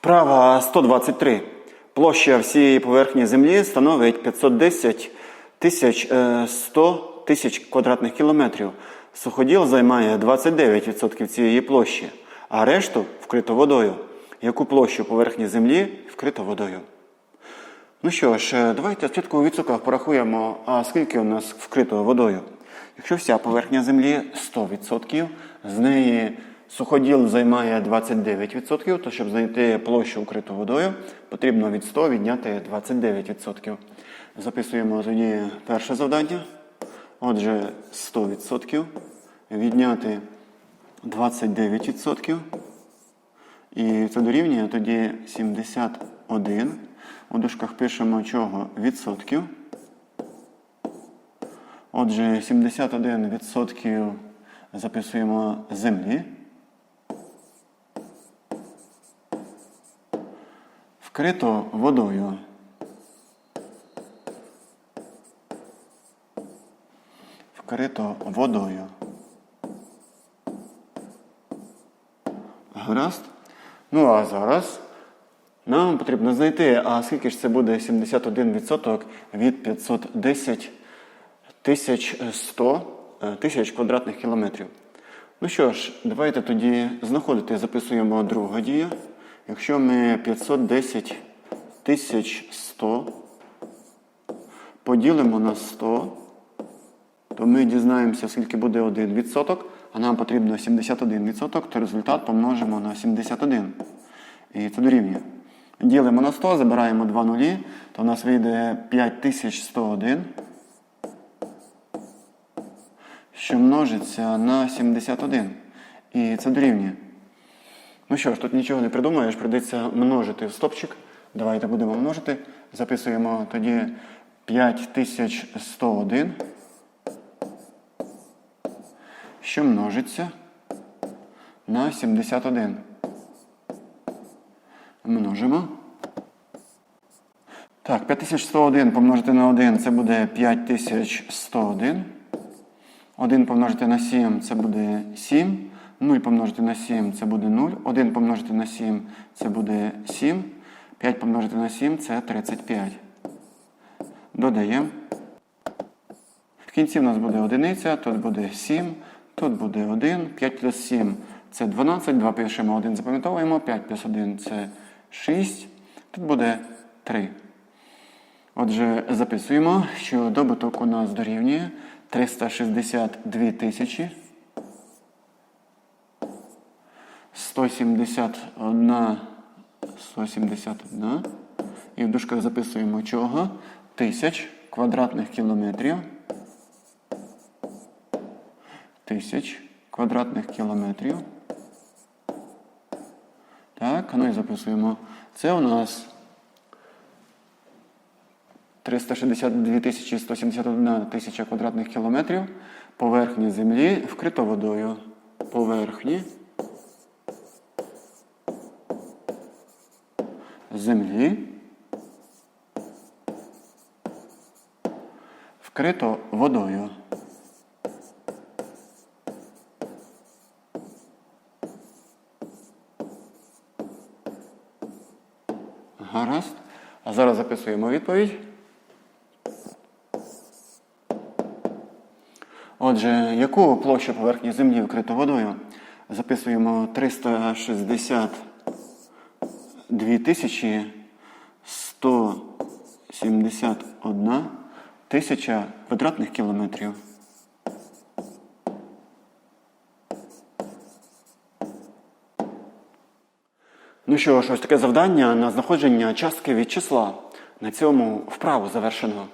Вправа 123. Площа всієї поверхні землі становить 510 тисяч е, 100 тисяч квадратних кілометрів. Суходіл займає 29% цієї площі, а решту вкрито водою. Яку площу поверхні землі вкрито водою? Ну що ж, е, давайте спочатку у відсотках порахуємо, а скільки у нас вкрито водою. Якщо вся поверхня землі 100%, з неї суходіл займає 29%, то щоб знайти площу вкриту водою, потрібно від 100 відняти 29%. Записуємо тоді перше завдання. Отже, 100% відняти 29%. І це дорівнює тоді 71. У дужках пишемо чого? Відсотків. Отже, 71% записуємо землі. Вкрито водою. Вкрито водою. Гаразд. Ну а зараз нам потрібно знайти, а скільки ж це буде 71% від 510 тисяч 100 е, тисяч квадратних кілометрів. Ну що ж, давайте тоді знаходити, записуємо друга дія. Якщо ми 510 тисяч 100 поділимо на 100, то ми дізнаємося, скільки буде 1%, а нам потрібно 71%, то результат помножимо на 71. І це дорівнює. Ділимо на 100, забираємо 2 нулі, то в нас вийде 5101, що множиться на 71. І це дорівнює. Ну що ж, тут нічого не придумаєш, прийдеться множити в стопчик. Давайте будемо множити. Записуємо тоді 5101, що множиться на 71. Множимо. Так, 5101 помножити на 1 це буде 5101. 1 помножити на 7 це буде 7. 0 помножити на 7 це буде 0. 1 помножити на 7 це буде 7. 5 помножити на 7 це 35. Додаємо. В кінці в нас буде одиниця, тут буде 7, тут буде 1. 5 плюс 7 це 12. 2 пишемо, 1 запам'ятовуємо. 5 плюс 1 це 6. Тут буде 3. Отже, записуємо, що добуток у нас дорівнює 362 тисячі 171 171. І в дужках записуємо чого? Тисяч квадратних кілометрів. Тисяч квадратних кілометрів. Так, ну і записуємо. Це у нас 362 171 тисяча квадратних кілометрів поверхні землі вкрито водою. Поверхні землі вкрито водою. Гаразд. А зараз записуємо відповідь. Отже, яку площу поверхні землі вкрито водою? Записуємо 360. 2171 тисяча квадратних кілометрів. Ну що ж, ось таке завдання на знаходження частки від числа. На цьому вправу завершено.